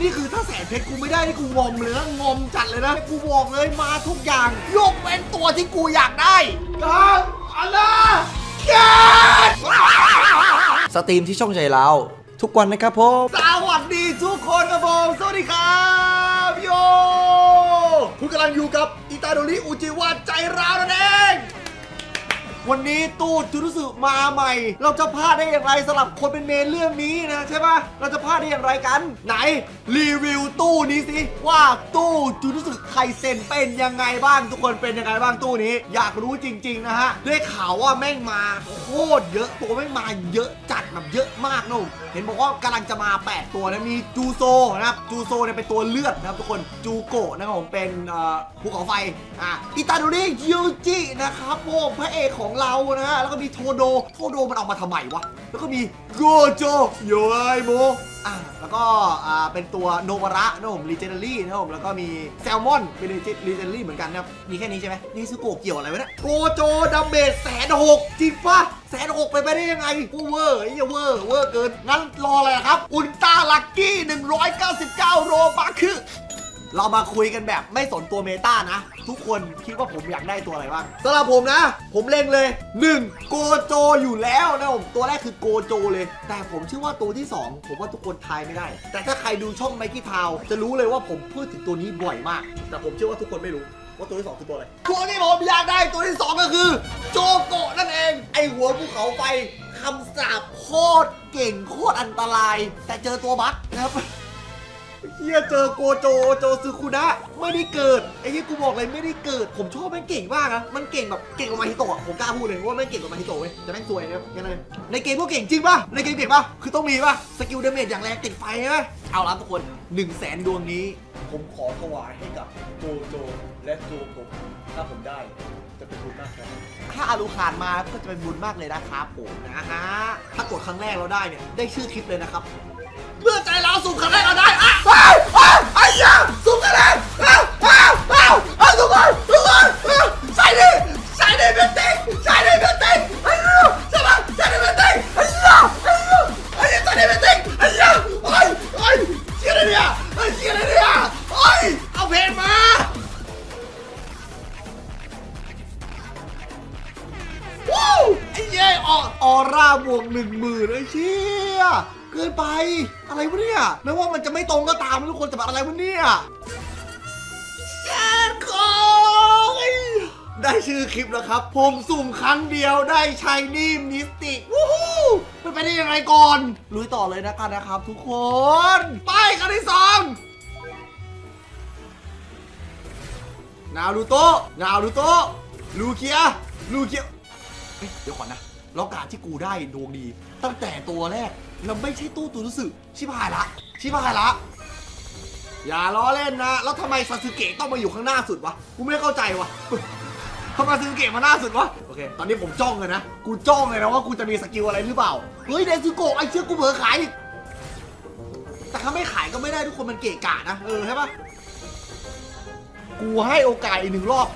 นี่คือถ้าแสนเพชรกูไม่ได้นี่กูงอมเลยนะงอมจัดเลยนะกูบอกเลยมาทุกอย่าง ยกเว้นตัวที่กูอยากได้กันอะไรแกสตรีมที่ช่องใจเราทุกวันนะครับผมสวัสดีทุกคนครับผมสวัสดีครับโยคุณกำลังอยู่กับอิตาโดริอุจิวะใจร้าวนั่นเอง วันนี้ตู้จูรุสึมาใหม่ เราจะพลาดได้อย่างไรสำหรับคนเป็นเมนเรื่องนี้นะใช่ปะเราจะพลาดได้อย่างไรกัน ไหนรีวิวตู้นี้สิว่าตู้จูรุสึไคเซนเป็นยังไงบ้างทุกคนเป็นยังไงบ้างตู้นี้ อยากรู้จริง ๆ นะฮะได้ข่าวว่าแม่งมาโคตรเยอะตัวแม่งมาเยอะจัดแบบเยอะมากนุ่มเห็นบอกว่ากำลังจะมา 8 ตัวนะมีจูโซนะครับจูโซเนี่ยเป็นตัวเลือดนะครับทุกคนจูโกะนะครับผมเป็นภูเขาไฟอะอิตาโดริยูจินะครับผมพระเอกของเรานะฮะแล้วก็มีโทโดโทโดมันออกมาทำไมวะแล้วก็มีโกโจโยไอโมอะแล้วก็อ่าเป็นตัวโนวาระนะผมรีเจเนอรี่นะผมแล้วก็มีแซลมอนเป็นรีเจเนอรี่เหมือนกันนะครับมีแค่นี้ใช่ไหมนี่ซูโกะเกี่ยวอะไรวะเนี่ยโกโจดัมเบสแสนหกจริงปะแสนหกไปไปได้ยังไงกูเวอร์ไอ้เหี้ยเวอร์เวอร์เกินงั้นรออะไรครับอุลตร้าลักกี้199 โรบัคคือ เรามาคุยกันแบบไม่สนตัวเมตานะ ทุกคนคิดว่าผมอยากได้ตัวอะไรบ้างสำหรับผมนะ ผมเล็งเลย 1. โกโจอยู่แล้วนะผมตัวแรกคือโกโจเลย แต่ผมเชื่อว่าตัวที่ 2 ผมว่าทุกคนทายไม่ได้ แต่ถ้าใครดูช่องไมกี้ทาวจะรู้เลยว่าผมพูดถึงตัวนี้บ่อยมาก แต่ผมเชื่อว่าทุกคนไม่รู้ว่าตัวที่2คือตัวอะไร ตัวที่ผมอยากได้ตัวที่ 2 ก็คือ โจโกะนั่นเอง ไอหัวภูเขาไฟคำสาปโคตรเก่งโคตรอันตราย แต่เจอตัวบั๊กนะครับ เฮียเจอโกโจโจซึคุนะไม่ได้เกิดไอ้ที่กูบอกเลยไม่ได้เกิด ผมชอบแม่งเก่งมากนะมันเก่งแบบเก่งกว่ามาฮิโตะผมกล้าพูดเลยว่าแม่งเก่งกว่ามาฮิโตะเว้ยแต่แม่งสวยนะยังไงในเกมก็เก่งจริงป่ะในเกมเก่งป่ะคือต้องมีป่ะสกิลเดเมจอย่างแรงติดไฟใช่ไหมเอาละทุกคน1นึ่งแสนดวงนี้ ผมขอถวายให้กับโกโจและโจโกะถ้าผมได้จะเป็นบุญมากครับถ้าอารูคานมาก็จะเป็นบุญมากเลยนะครับผมนะฮะถ้ากดครั้งแรกเราได้เนี่ยได้ชื่อคลิปเลยนะครับ เพื่อใจเราสุ่มคะแนนเราได้อะอ้าวอ้าวไอ้ยาสุ่มคะแนนอ้าวอ้าวอ้าวอ้าวทุกคนทุกคนใส่ดิใส่ดิเป็นติ๊กใส่ดิเป็น คลิปแล้วครับ ผมสุ่มครั้งเดียวได้ชายนี่มิสติกวู้ฮู้มันไปได้ยังไงก่อนลุยต่อเลยนะกันนะครับ ทุกคน ไปกันที่สองนารูโตะนารูโตะลูเคียลูเคียเฮ้ยเดี๋ยวก่อนนะแล้วการที่กูได้ดวงดี ตั้งแต่ตัวแรกแล้วไม่ใช่ตู้ตัวรู้สึกชิบหายละ ชิบหายละ อย่าล้อเล่นนะ แล้วทำไมซาสึเกะต้องมาอยู่ข้างหน้าสุดวะ กูไม่เข้าใจวะ ทำไมซาสึเกะมาหน้าสุดวะ โอเค ตอนนี้ผมจ้องเลยนะ กูจ้องเลยนะว่ากูจะมีสกิลอะไรหรือเปล่า เฮ้ยเดซึโกะไอเชือกูเผลอขายอีก แต่ถ้าไม่ขายก็ไม่ได้ทุกคนมันเกะกะนะ เออใช่ปะกูให้โอกาสอีกหนึ่งรอบ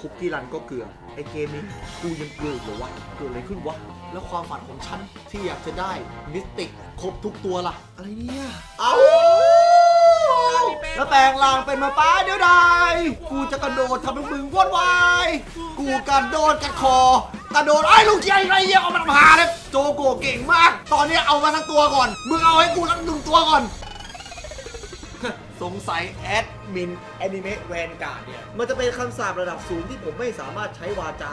คุกกี้รันก็เกลือ ไอเกมนี้กูยังเกลืออีกเหรอวะ เกิดอะไรขึ้นวะ แล้วความฝันของฉันที่อยากจะได้มิสติกครบทุกตัวล่ะ อะไรเนี่ย เอา แล้วแปลงร่างเป็นหมาป้าเดี๋ยวได้กูจะกระโดดทำให้มึงวุ่นวายกูกระโดดกัดคอกระโดดไอ้ยลูกเจียอะไรเงี้ยเอามันมาหาเลยโจโกะเก่งมาก ตอนนี้เอามาทั้งตัวก่อนมึงเอาให้กูทั้งหนึ่งตัวก่อน สงสัยแอดมินแอนิเมะแวนการ์ดเนี่ยมันจะเป็นคำสาประดับสูงที่ผมไม่สามารถใช้วาจา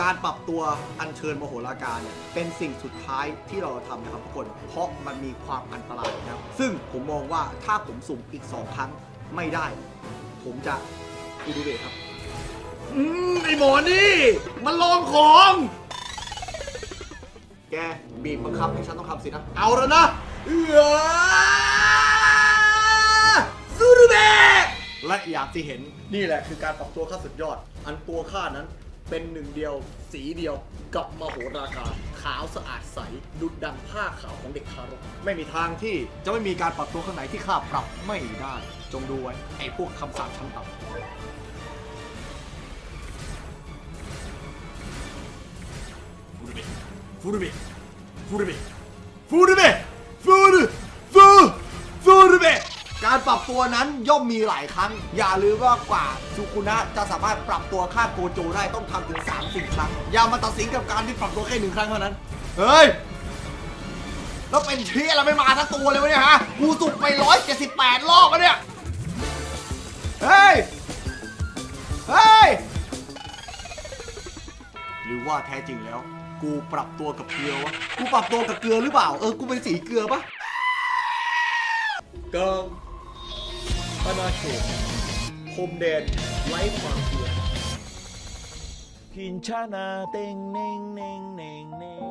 การปรับตัวอัญเชิญมโหราการเนี่ยเป็นสิ่งสุดท้ายที่เราทำนะครับทุกคน เพราะมันมีความอันตรายนะครับ ซึ่งผมมองว่าถ้าผมสุ่มอีก 2 ครั้งไม่ได้ ผมจะคูดูเวทครับ อืมไอหมอนี่ มันลองของ แกบีบบังคับให้ฉันต้องทำสินะ เอาแล้วนะเออซูดูเบและอยากที่เห็นนี่แหละคือการปรับตัวขั้นสุดยอด อันตัวข้านั้น เป็นหนึ่งเดียวสีเดียวกับมโหราคาขาวสะอาดใสดุดดังผ้าขาวของเด็กทารกไม่มีทางที่จะไม่มีการปรับตัวข้างไหนที่ข้าปรับไม่ได้ จงดูไว้ไอ้พวกคำสาปชั้นต่ำฟูรุเบฟูรุเบฟูรุเบฟูรุเบฟูรุฟูฟูรุเบ การปรับตัวนั้นย่อมมีหลายครั้ง อย่าลืมว่ากว่าซูคุนะจะสามารถปรับตัวข้าโกโจได้ต้องทำถึง3สิ่งครั้ง อย่ามาตัดสินกับการที่ปรับตัวแค่หนึ่งครั้งเท่านั้น เฮ้ย แล้วเป็นเชี่ยเรไม่มาทั้งตัวเลยวะเนี่ยฮะ กูสุกไป 178 รอบแล้วเนี่ย เฮ้ย เฮ้ย หรือว่าแท้จริงแล้ว กูปรับตัวกับเกลือวะ กูปรับตัวกับเกลือหรือเปล่า เออ กูเป็นสีเกลือปะเปนาเขตพรมแดนไร้ความเกลือกินชานาเต็งเน่งเน่งเน่งเน่ง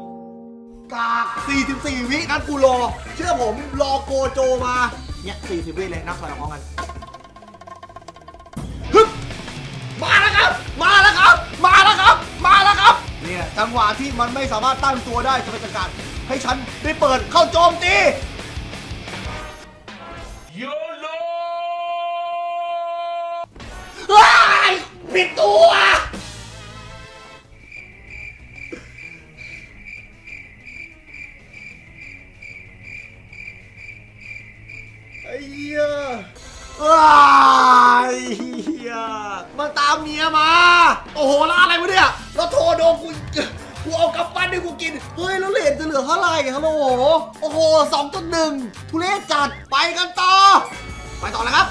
กาก 44 วินั้นกูรอ เชื่อผมรอโกโจมา เนี่ย 40 วิเลยนับถอยหลังพร้อมกันฮึบมาแล้วครับ มาแล้วครับ มาแล้วครับ มาแล้วครับ เนี่ย จังหวะที่มันไม่สามารถตั้งตัวได้จะเป็นการให้ฉันได้เปิดเข้าโจมตี ผิดตัว ไอ้เหี้ยว้ายเหี้ยมาตามเมียมา โอ้โหแล้วอะไรวะเนี่ยแล้วโทรโดนกูกูเอากลับบ้านให้กูกิน เฮ้ย แล้วเหรียญจะเหลือเท่าไหร่ฮัลโหลโอ้โหสองจุดหนึ่งทุเรศจัดไปกันต่อ ไปต่อเลยครับ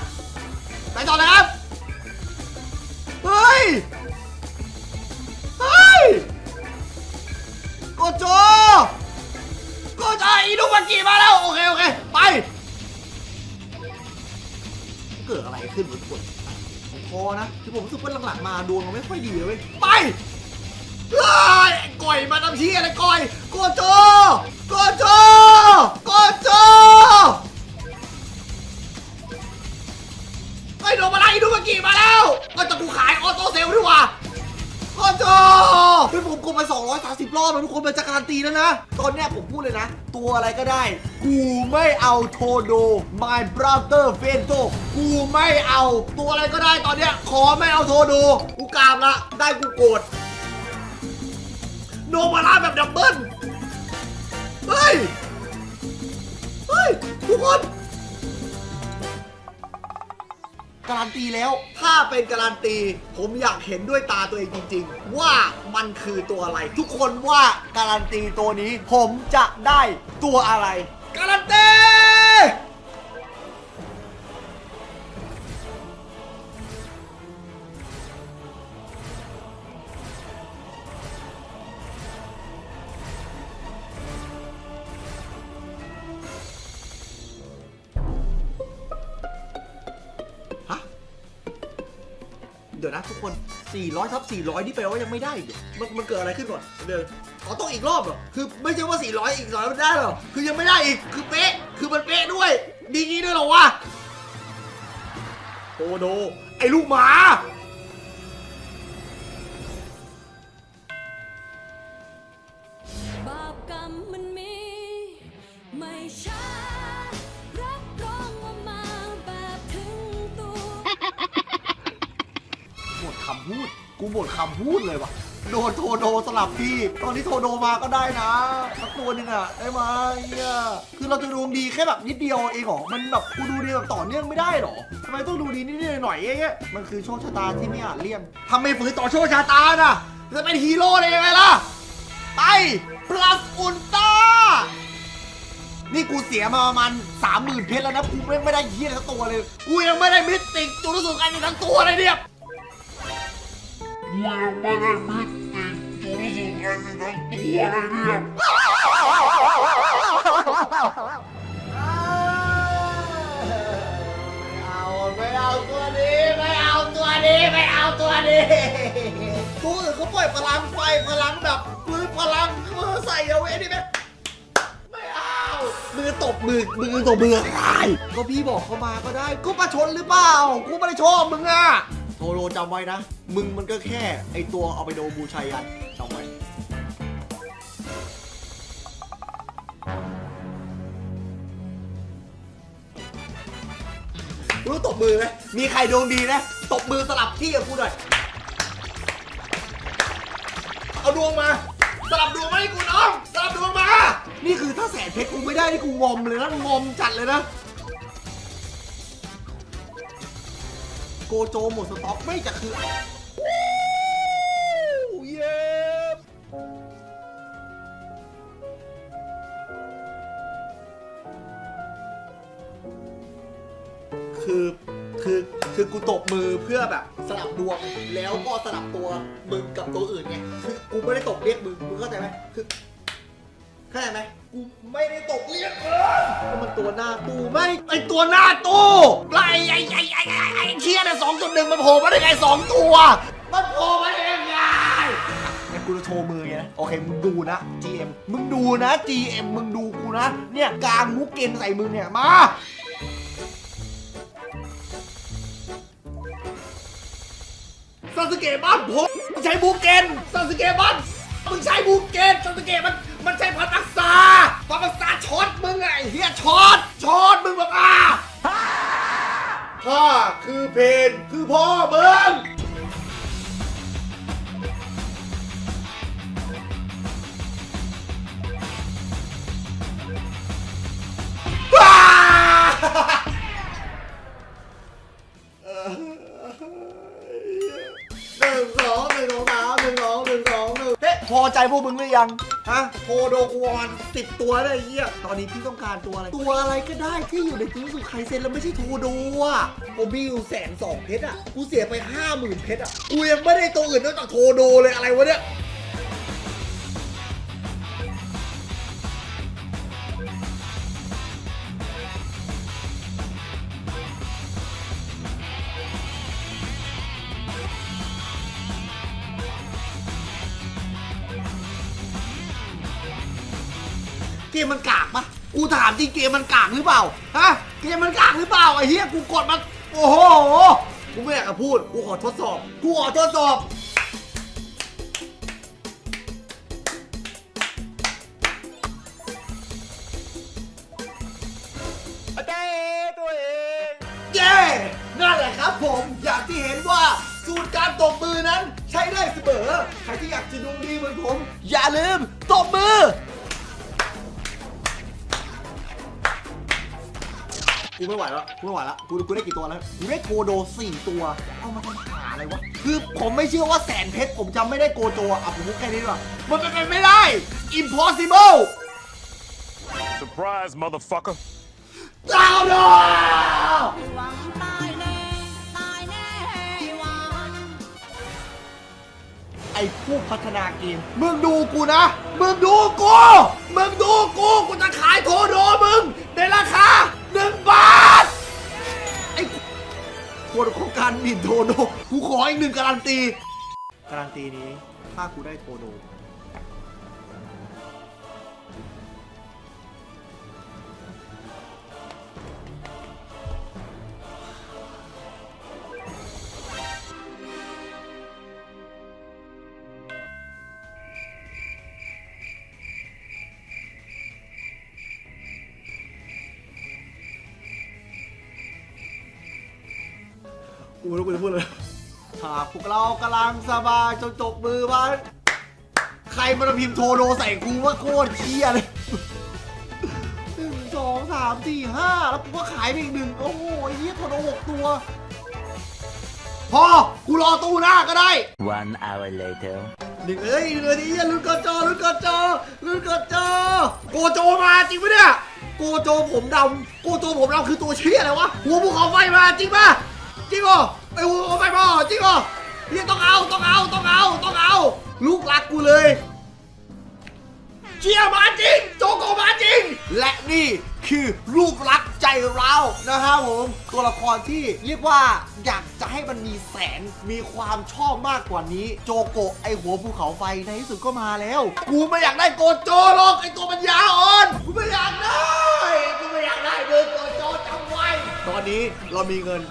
ไปต่อเลยครับ ฮ้ย เฮ้ย โกโจ โกโจอีนุมากิมาแล้ว โอเค โอเค ไป เกิดอะไรขึ้นวะทุกคนผมพอนะที่ผมรู้สึกว่าหลังๆมาดวงมันไม่ค่อยดีเลยเว้ยไปเฮ้ยไอ้ก่อยมาทำชี้อะไรก่อย โกโจ โกโจ คนไป 230 รอบแล้วทุกคนเป็นจัการันตีแล้วนะ ตอนเนี้ยผมพูดเลยนะ ตัวอะไรก็ได้ กูไม่เอาโทโด my brother f e n t o กูไม่เอาตัวอะไรก็ได้ตอนเนี้ยขอไม่เอาโทโด กูกราบละได้กูโกรธโนมาล่าแบบดับเบิ้ลเฮ้ย การันตีแล้ว ถ้าเป็นการันตี ผมอยากเห็นด้วยตาตัวเองจริง ๆ ว่ามันคือตัวอะไร ทุกคนว่าการันตีตัวนี้ ผมจะได้ตัวอะไร การันตี 400ทับ400 นี่แปลว่ายังไม่ได้อีกเหรอมันมันเกิดอะไรขึ้นก่อนเดี๋ยวอ๋อต้องอีกรอบเหรอ คือไม่ใช่ว่า 400 อีก200มันได้หรอ คือยังไม่ได้อีก คือเป๊ะ คือมันเป๊ะด้วย ดีงี้ด้วยเหรอวะโอโด ไอ้ลูกหมา หมดคำพูดเลยว่ะ โดนโทโดสลับพี่ ตอนนี้โทโดมาก็ได้นะสักตัวหนึงอะได้ไหมเนี่ยคือเราจะดวงดีแค่แบบนิดเดียวเองเหรอ มันแบบกูดูดีแบบต่อเนื่องไม่ได้เหรอทำไมต้องดูดีนิดๆหน่อยๆเองอะมันคือโชคชะตาที่ไม่อาจเลี่ยงทำไมฝืนต่อโชคชะตาน่ะจะเป็นฮีโร่ได้ยังไงล่ะ ไป plus อุลตร้านี่กูเสียมาประมาณสามหมื่นเพชรแล้วนะ กูไม่ไม่ได้เฮียอะไรทั้งตัวเลย กูยังไม่ได้มิสติกจุลสุกันอีกทั้งตัวเลยเนี่ย ไม่เอาไม่เอาตัวนี้ไม่เอาตัวนี้ไม่เอาตัวนี้ตัวอื่นเขาปล่อยพลังไฟพลังแบบมือพลังมือใส่เอาไว้นี่ไหมไม่เอามือตบมือมือตบมือขาก็พี่บอกเขามาก็ได้ก็ประชนหรือเปล่ากูไม่ได้ชอบมึงอะ โทโรจำไว้นะ มึงมันก็แค่ไอตัวเอาไปโดบูชัยยันจำไว้ รู้ตบมือไหมมีใครดวงดีนะ ตบมือสลับที่กับกูหน่อย เอาดวงมา สลับดวงมาให้กูน้อง สลับดวงมา นี่คือถ้าแสนเพชรกูไม่ได้นี่กูงอมเลยนะ งอมจัดเลยนะ โกโจหมดสต็อกไม่จะคือเย้คือคือคือกูตบมือเพื่อแบบสลับดวงแล้วก็สลับตัวมึงกับตัวอื่นไงคือกูไม่ได้ตบเรียกมึงมึงเข้าใจไหมคือเข้าใจไหม กูไม่ได้ตบเรียกมึงก็มันตัวหน้าตู้ไม่ไอตัวหน้าตู้ไล่ไอ้ไอ้ไอ้ไอ้ไอ้เชียร์เนี่ยสองจุดหนึ่งมันโผล่มาได้ไงสองตัว มันโผล่มาได้ยังไงเนี่ยกูจะโชว์มือไงนะโอเคมึงดูนะ GM มึงดูนะ GM มึงดูกูนะ เนี่ยกลางมุกเกนใส่มึงเนี่ยมาซาสึเกะบ้านผมมันใช้บูเกนซาสึเกะบ้านมึงใช้บูเกนซาสึเกะมัน มันใช่พันอักษาพันอักษาช็อตมึงไงเฮียช็อตช็อตมึงแบบอ่าข้าคือเพนคือพ่อมึง ใจพวกมึงหรือยัง ฮะโทโดกวนสิบตัวได้ไอ้เหี้ยตอนนี้พี่ต้องการตัวอะไร ตัวอะไรก็ได้ที่อยู่ในตู้สุไคเซนแล้วไม่ใช่โทโดอะผมมีอยู่แสนสองเพชรอะ กูเสียไปห้าหมื่นเพชรอะ กูยังไม่ได้ตัวอื่นนอกจากโทโดเลยอะไรวะเนี่ย มมันกากปะกูถามจริงเกมมันกากหรือเปล่าฮะเกมมันกากหรือเปล่าไอ้เหี้ยกูกดมันโอ้โหกูไม่อยากจะพูดกูขอทดสอบกูขอทดสอบเต้ตัวเองเย้นั่นแหละครับผมอย่างที่เห็นว่าสูตรการตบมือนั้นใช้ได้เสมอใครที่อยากจะดวงดีเหมือนผม อย่าลืมตบมือ กูไม่ไหวแล้วกูไม่ไหวแล้วกูกูได้กี่ตัวแล้วกูได้โกโดสี่ตัว เอามาทำหาอะไรวะ คือผมไม่เชื่อว่าแสนเพชรผมจะไม่ได้โกโจอะผมพูดแค่นี้ดีกว่ามันเป็นไปไม่ได้ impossible surprise motherfucker ดาวดอหวังตายแน่ตายแน่หวังไอ้ผู้พัฒนาเกม มึงดูกูนะ มึงดูกู มึงดูกู กูจะขายโทโดมึง ในราคาหนึ่งบาท คนของการหมิ่นโทโดกูขออีกหนึ่งการันตี การันตีนี้ ถ้ากูได้โทโด กูไม่รู้กูจะพูดเลยหากพวกเรากำลังสบายจนจบมือมาใครมันมาพิมพ์โทโดใส่กูว่าโคตรเคียเลยหนึ่งสองสามสี่ห้าแล้วกูก็ขายไปอีกหนึ่งโอ้โหไอ้เหี้ยโทโดหกตัว พอ กูรอตู้หน้าก็ได้ One hour later. หนึ่งเอ้ยหนึ่งนาทีอย่าลุ้นกอจอลุ้นกอจอลุ้นกอจอโกโจมาจริงปะเนี่ยโกโจผมดำโกโจผมดำคือตัวเชี่ยอะไรวะหัวภูเขาไฟมาจริงปะจริงเห ไอหัวภูเขาไฟมาจริงเหรอเฮียต้องเอาต้องเอาต้องเอาต้องเอา ลูกรักกูเลยเชียร์มาจริง โจโกมาจริง และนี่คือลูกรักใจเรานะครับผมตัวละครที่เรียกว่าอยากจะให้มันมีแสนมีความชอบมากกว่านี้ โจโกไอหัวภูเขาไฟในที่สุดก็มาแล้ว กูไม่อยากได้โกโจหรอกไอตัวปัญญาอ่อนกูไม่อยากได้กูไม่อยากได้เบอร์โกโจ ตอนนี้เรามีเงิน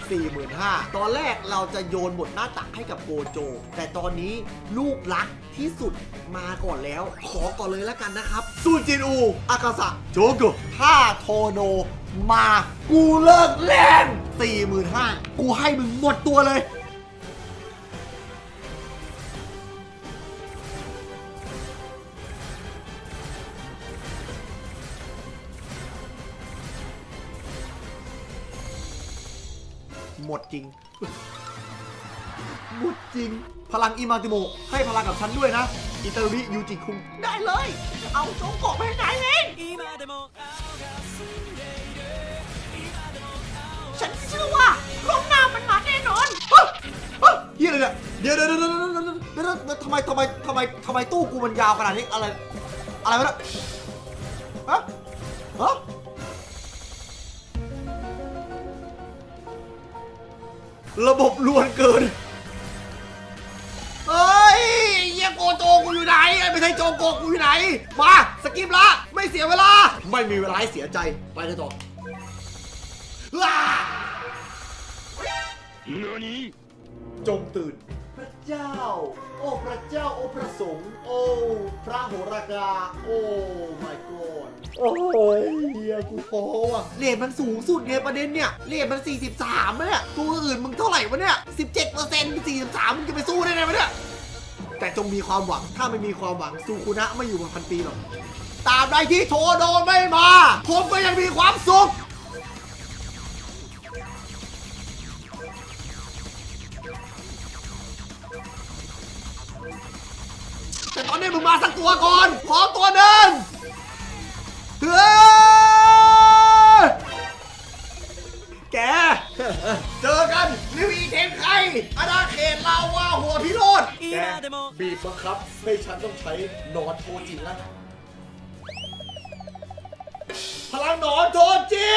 45,000ตอนแรกเราจะโยนบทหน้าตักให้กับโกโจ แต่ตอนนี้ลูกรักที่สุดมาก่อนแล้ว ขอก่อนเลยแล้วกันนะครับซูจินอู อากาสะโจโกถ้าโทโนมา กูเลิกเล่น45,000กูให้มึงหมดตัวเลย หมดจริง หมดจริง พลังอิมาติโมให้พลังกับฉันด้วยนะ อิตาลียูจิคุงได้เลย เอาโจงโกะไปไหนเองฉันเชื่อว่าลมหน้ามันมาแน่นอนเฮ้ยเฮ้ยเฮียอะไรเนี่ยเดี๋ยวเดี๋ยวเดี๋ยวเดี๋ยวเดี๋ยวเดี๋ยวเดี๋ยวทำไมทำไมทำไมทำไมตู้กูมันยาวขนาดนี้อะไร อะไรวะเนี่ยฮะ ระบบล้วนเกิน เฮ้ยเยียโกโจกูอยู่ไหนไอ้ไม่ใช่โจโกกูอยู่ไหน มาสกิปละ ไม่เสียเวลา ไม่มีเวลาให้เสียใจ ไปกันต่อว้าจงตื่น พระเจ้า โอ้พระเจ้าโอ้พระสงฆ์โอ้พระโหรากา โอ้ my god โอ้ยเฮียกูโป้อะเรทมันสูงสุดไงประเด็นเนี่ยเรทมัน 43เนี่ยตัวอื่นมึงเท่าไหร่วะเนี่ย 17%มึง43มึงจะไปสู้ได้ไงวะเนี่ยแต่จงมีความหวังถ้าไม่มีความหวังซูคุนะไม่อยู่มาพันปีหรอกตาบใดที่โทโดไม่มา ผมก็ยังมีความสุข ต่ตอนนี้มึงมาสักตัวก่อน ขอตัวหนึ่งเฮ้ยแก เจอกันลิวอีเทนไคอาณาเขตลาวาหัวพิโรธแกบีบบังคับให้ฉันต้องใช้หนอนโทจิแล้ว พลังหนอนโทจิ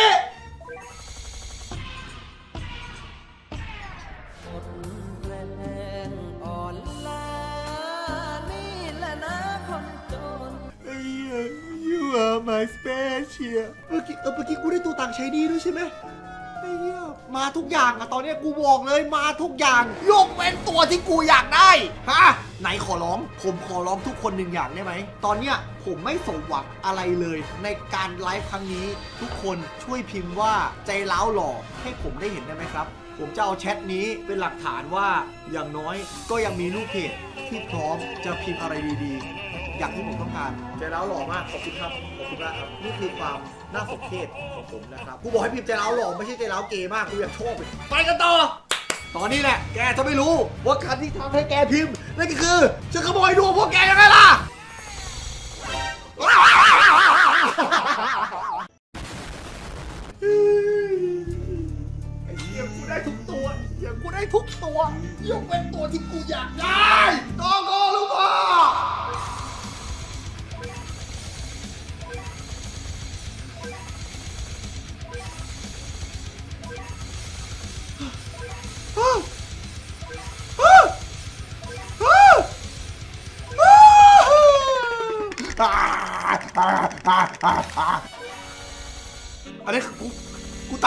are my special เมื่อกี้เออเมื่อกี้กูได้ตัวต่างใช้ดีด้วยใช่ไหมไอ้เหี้ยมาทุกอย่างอะตอนเนี้ยกูบอกเลยมาทุกอย่าง ยกเว้นตัวที่กูอยากได้ฮะไหนขอร้อง ผมขอร้องทุกคนหนึ่งอย่างได้ไหม ตอนเนี้ยผมไม่สมหวังอะไรเลย ในการไลฟ์ครั้งนี้ ทุกคนช่วยพิมพ์ว่าใจร้าวหล่อให้ผมได้เห็นได้ไหมครับ ผมจะเอาแชทนี้เป็นหลักฐานว่าอย่างน้อยก็ยังมีลูกเพจที่พร้อมจะพิมพ์อะไรดีๆ อย่างที่ผมต้องการ ใจร้าวหล่อมากขอบคุณครับขอบคุณมากครับนี่คือความน่าสมเพชของผมนะครับกูบอกให้พิมพ์ใจร้าวหล่อไม่ใช่ใจร้าวเกย์มากกูอยากชอบเลยไปกันต่อตอนนี้แหละแกจะไม่รู้ว่าการที่ทำให้แกพิมพ์นั่นก็คือจะขโมยดวงพวกแกยังไงล่ะไอ้เหี้ยกูได้ทุกตัวเหี้ยกูได้ทุกตัวยกเป็นตัวที่กูอยากได้กองโก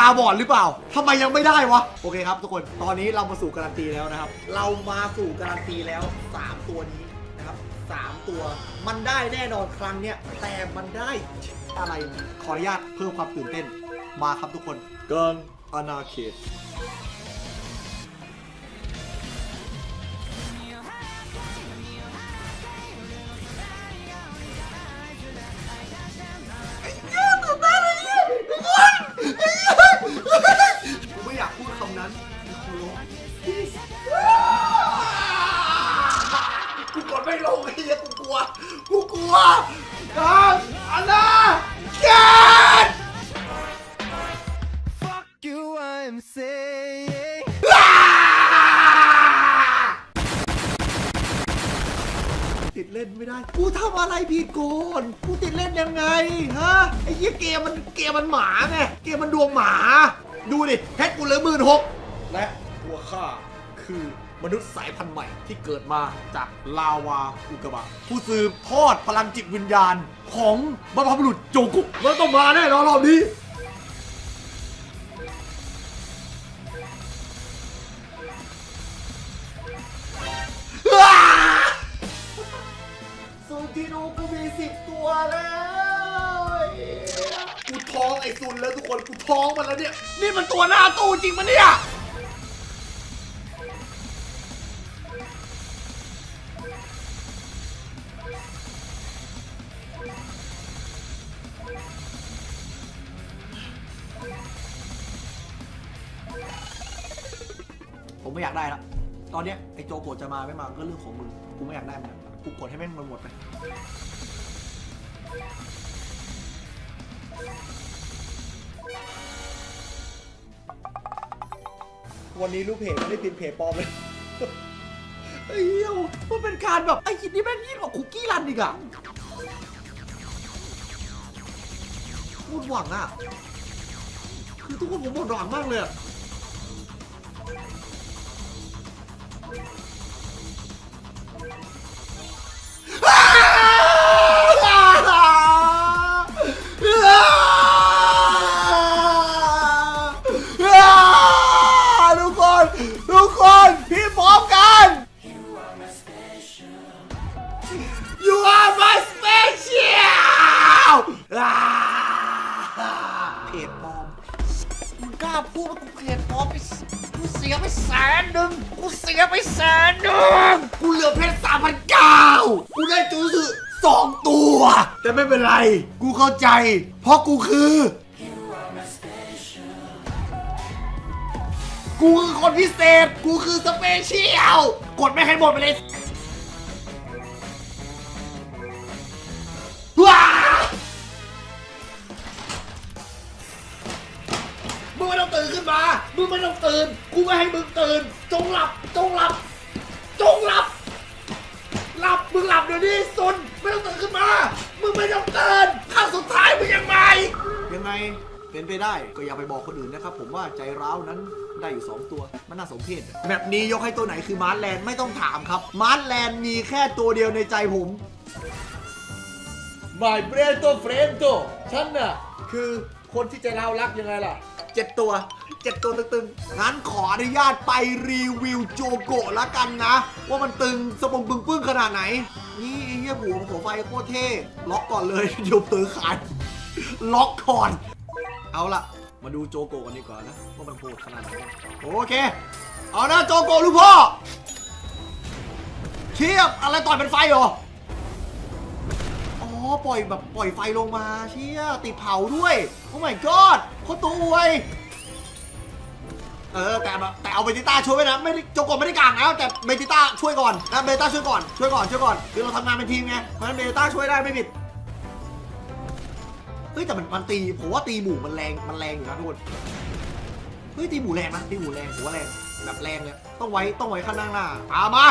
าบอดหรือเปล่าทำไมยังไม่ได้วะ โอเคครับทุกคน ตอนนี้เรามาสู่การันตีแล้วนะครับ เรามาสู่การันตีแล้ว 3 ตัวนี้นะครับ3ตัว มันได้แน่นอนครั้งเนี้ย แต่มันได้อะไร ขออนุญาตเพิ่มความตื่นเต้น มาครับทุกคน เกินอนาเขต มมันเกมมันหมาไงเกมมันดวงหมา ดูดิเพชรกูเหลือหมื่นหกและตัวข้าคือมนุษย์สายพันธุ์ใหม่ที่เกิดมาจากลาวาอุกกาบาตผู้สืบทอดพลังจิตวิญญาณของบรรพบุรุษโจกุมันต้องมาแน่นอนรอบนี้ นกูท้องมันแล้วเนี่ย นี่มันตัวหน้าตู้จริงมันเนี่ย ผมไม่อยากได้ละตอนเนี้ยไอ้โจโกะจะมาไม่มาก็เรื่องของมึง กูไม่อยากได้มันกูกดให้แม่งมันหมดไป วันนี้รูปเพจไม่ได้พิมพ์เพจปลอมเลยไอ้เหี้ยมันเป็นการแบบไอ้คิดนี่แม่งยิ่งกว่าคุกกี้รันอีกอะพูดหวังอะคือทุกคนผมหมดหวังมากเลยอะ เพจปลอม มึงกล้าพูดว่ากูเพจปลอมไปกูเสียไปแสนหนึ่งกูเสียไปแสนหนึ่งกูเหลือเพชรสามพันเก้ากูได้จูสึสองตัว แต่ไม่เป็นไร กูเข้าใจ เพราะกูคือ กูคือคนพิเศษ กูคือสเปเชียล กดไม่ให้หมดไปเลยว้า มึงไม่ต้องตื่นขึ้นมา มึงไม่ต้องตื่น กูไม่ให้มึงตื่น จงหลับ จงหลับ จงหลับ หลับ มึงหลับเดี๋ยวนี้สุนไม่ต้องตื่นขึ้นมา มึงไม่ต้องตื่นครั้งสุดท้ายมึงยังไงยังไงเป็นไปได้ก็อย่าไปบอกคนอื่นนะครับ ผมว่าใจร้าวนั้นได้อยู่ 2 ตัว มันน่าสมเพชแบบนี้ยกให้ตัวไหนคือมาร์ทแลนด์ไม่ต้องถามครับ มาร์ทแลนด์มีแค่ตัวเดียวในใจผม My b r e t o f r e n d o ฉันน่ะ คือคนที่ใจเรารักยังไงล่ะ เจ็ดตัวเจ็ดตัวตึงๆงั้นขออนุญาตไปรีวิวโจโกะละกันนะ ว่ามันตึงสปงปึงปึ้งขนาดไหน นี่ไอ้เหี้ยหัวหัวไฟโคตรเท่ล็อกก่อนเลยเดี๋ยวเผลอขายล็อกก่อน เอาละมาดูโจโกะกันดีกว่านะว่ามันโหดขนาดไหนโอเค เอานะโจโกะลูกพ่อเทียบอะไรต่อยเป็นไฟเหรอ อ๋อปล่อยแบบปล่อยไฟลงมาเชี่ยติดเผาด้วย โอ้ my god โคตรตัวอวยเออแต่แบบแต่เอาเบติต้าช่วยไว้นะไม่ได้โจโกะไม่ได้กลางนะแต่เบติต้าช่วยก่อนนะเบติต้าช่วยก่อนช่วยก่อนช่วยก่อนคือเราทำงานเป็นทีมไงเพราะฉะนั้นเบติต้าช่วยได้ไม่ผิดเฮ้ยแต่มันมันตีผมว่าตีหมู่มันแรงมันแรงอยู่นะทุกคนเฮ้ยตีหมู่แรงนะตีหมู่แรงผมว่าแรงแบบแรงเลยต้องไว้ต้องไว้ข้างหน้าหน้าเอามา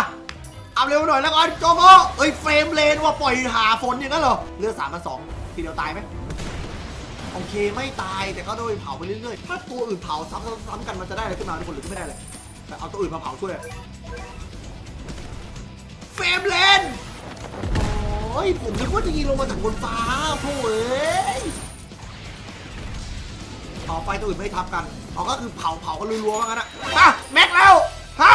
เอาเร็วหน่อยแล้วก่อนโจโกเอ้ยเฟรมเลนว่าปล่อยหาฝนอย่างนั้นเหรอเลือดสามพันสองทีเดียวตายไหมโอเคไม่ตายแต่ก็โดนเผาไปเรื่อยๆ ถ้าตัวอื่นเผาซ้ำซ้ำกันมันจะได้อะไรขึ้นมาทุกคนหรือไม่ได้เลยแต่เอาตัวอื่นมาเผาช่วยเฟรมเลนโอ้ยผมนึกว่าจะยิงลงมาจากบนฟ้าโถ่เอ้ยเอาไฟตัวอื่นไม่ทับกันเอาก็คือเผาเผากันรัวๆว่างั้นอะฮะแม็กแล้วฮะ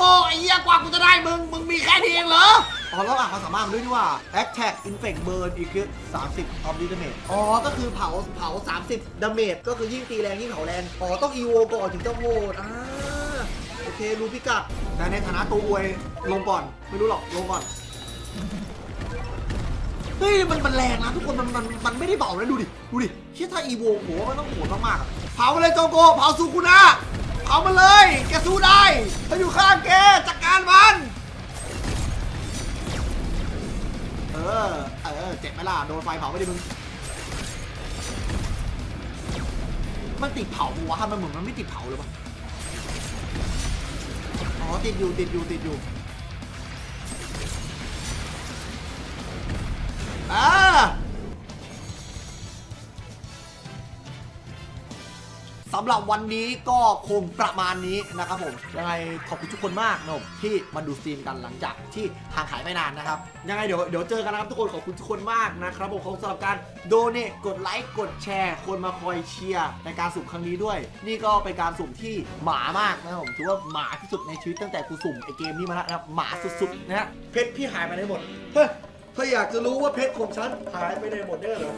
โกไอ้เหี้ยกว่ากูจะได้มึง มึงมีแค่นี้เองเหรอ อ๋อแล้วอ่านความสามารถมันด้วยนี่ว่า Attack Infect Burn อีกคือ30 of damage อ๋อ ก็คือเผาเผา 30 damage ก็คือยิ่งตีแรงยิ่งเผาแรง อ๋อ ต้อง EVO ก่อนถึงจะโหดอ่าโอเค รู้พิกัด แต่ในฐานะตัวอวยลงก่อน ไม่รู้หรอกลงก่อน เฮ้ย มันมันแรงนะทุกคนมันมันมันไม่ได้เบานะดูดิ ดูดิเชี่ยถ้า EVO โหมันต้องโหดมากๆอะเผามาเลยโจโกเผาซูคุนะ เอามาเลย แกสู้ได้ถ้าอยู่ข้างแกจัดการมัน เออ เออ เจ็บไหมล่ะ โดนไฟเผาไม่ได้มึง มันติดเผาหัวะมันเหมือนมันไม่ติดเผาเลยวะอ๋อ ติดอยู่ ติดอยู่ ติดอยู่ำหรับวันนี้ก็คงประมาณนี้นะครับผมยังไงขอบคุณทุกคนมากนะผมที่มาดูสตรีมกันหลังจากที่ห่างหายไม่นานนะครับยังไงเดี๋ยวเดี๋ยวเจอกันนะครับทุกคนขอบคุณทุกคนมากนะครับผมขอบคุณสำหรับการโดเนทกดไลค์กดแชร์ คนมาคอยเชียร์ในการสุ่มครั้งนี้ด้วย นี่ก็เป็นการสุ่มที่หมามากนะครับผมถือว่าหมาที่สุดในชีวิตตั้งแต่กูสุ่มไอเกมนี้มาแล้วนะครับหมาสุดๆนะฮะเพชรพี่หายไปไหนหมดเฮ้ยถ้าอยากจะรู้ว่าเพชรของฉันหายไปไหนหมดเนี่ยเหรอ